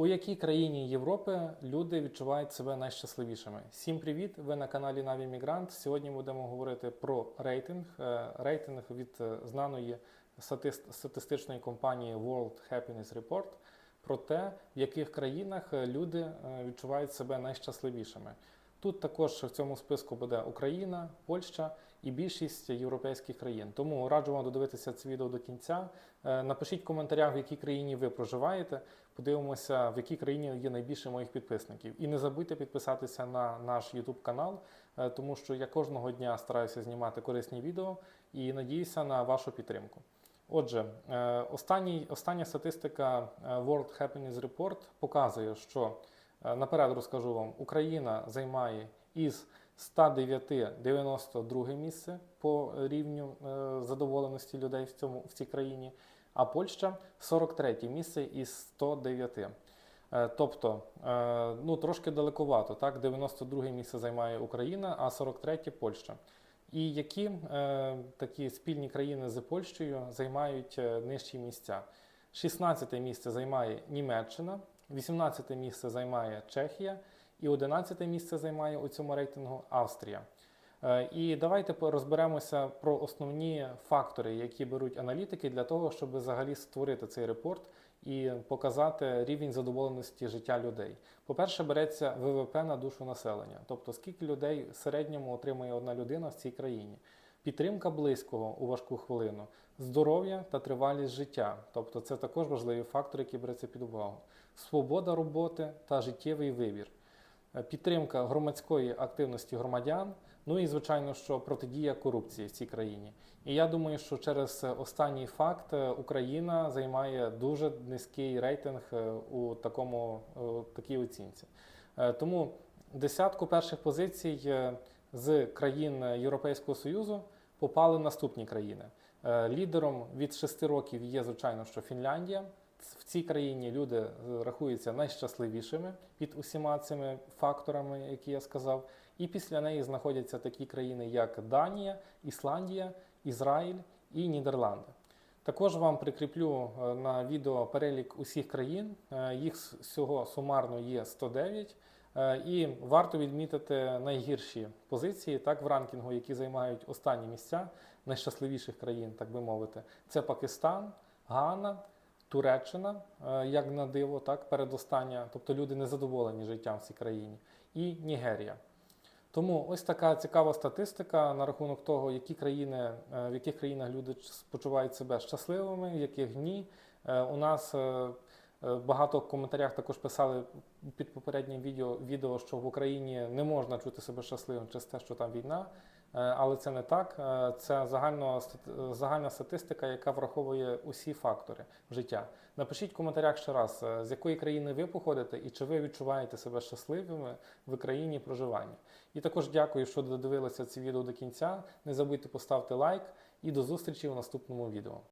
У якій країні Європи люди відчувають себе найщасливішими? Всім привіт! Ви на каналі Наві Мігрант. Сьогодні будемо говорити про рейтинг. Е, Рейтинг від е, знаної статист- статистичної компанії World Happiness Report про те, в яких країнах е, люди відчувають себе найщасливішими. Тут також в цьому списку буде Україна, Польща і більшість європейських країн. Тому раджу вам додивитися це відео до кінця. Е, Напишіть в коментарях, в якій країні ви проживаєте. Подивимося, в якій країні є найбільше моїх підписників. І не забудьте підписатися на наш YouTube канал, е, тому що я кожного дня стараюся знімати корисні відео і надіюся на вашу підтримку. Отже, е, останній, остання статистика World Happiness Report показує, що наперед розкажу вам, Україна займає із 109 92 місце по рівню е, задоволеності людей в цьому в цій країні, а Польща 43 місце із 109. Е, Тобто, е, ну трошки далековато, так, 92 місце займає Україна, а 43 Польща. І які е, такі спільні країни з Польщею займають е, нижчі місця? 16 місце займає Німеччина, 18 місце займає Чехія, і 11 місце займає у цьому рейтингу Австрія. Е, І давайте розберемося про основні фактори, які беруть аналітики для того, щоб взагалі створити цей репорт і показати рівень задоволеності життя людей. По-перше, береться ВВП на душу населення, тобто скільки людей в середньому отримує одна людина в цій країні. Підтримка близького у важку хвилину, здоров'я та тривалість життя, тобто це також важливі фактори, які беруться під увагу. Свобода роботи та життєвий вибір. Е, підтримка громадської активності громадян, ну і звичайно, що протидія корупції в цій країні. І я думаю, що через останній факт е, Україна займає дуже низький рейтинг е, у такому е, такій оцінці. Тому десятку перших позицій з країн Європейського Союзу попали наступні країни. Е, Лідером від 6 років є, звичайно, що Фінляндія. В цій країні люди е, рахуються найщасливішими під усіма цими факторами, які я сказав. І після неї знаходяться такі країни, як Данія, Ісландія, Ізраїль і Нідерланди. Також вам прикріплю е, на відео перелік усіх країн. Їх всього сумарно є 109. Е, І варто відмітити найгірші позиції так в ранкінгу, які займають останні місця найщасливіших країн, так би мовити. Це Пакистан, Гана, Туреччина, е, як на диво, так, передостання, тобто люди незадоволені життям в цій країні, і Нігерія. Тому ось така цікава статистика на рахунок того, які країни, е, в яких країнах люди почувають себе щасливими, в яких ні. У нас багато в коментарях також писали під попереднім відео, відео, що в Україні не можна чути себе щасливим через те, що там війна. Е, Але це не так. Е, Це загально, загальна статистика, яка враховує усі фактори життя. Напишіть в коментарях ще раз, е, з якої країни ви походите і чи ви відчуваєте себе щасливими в країні проживання. І також дякую, що додивилися це відео до кінця. Не забудьте поставити лайк і до зустрічі у наступному відео.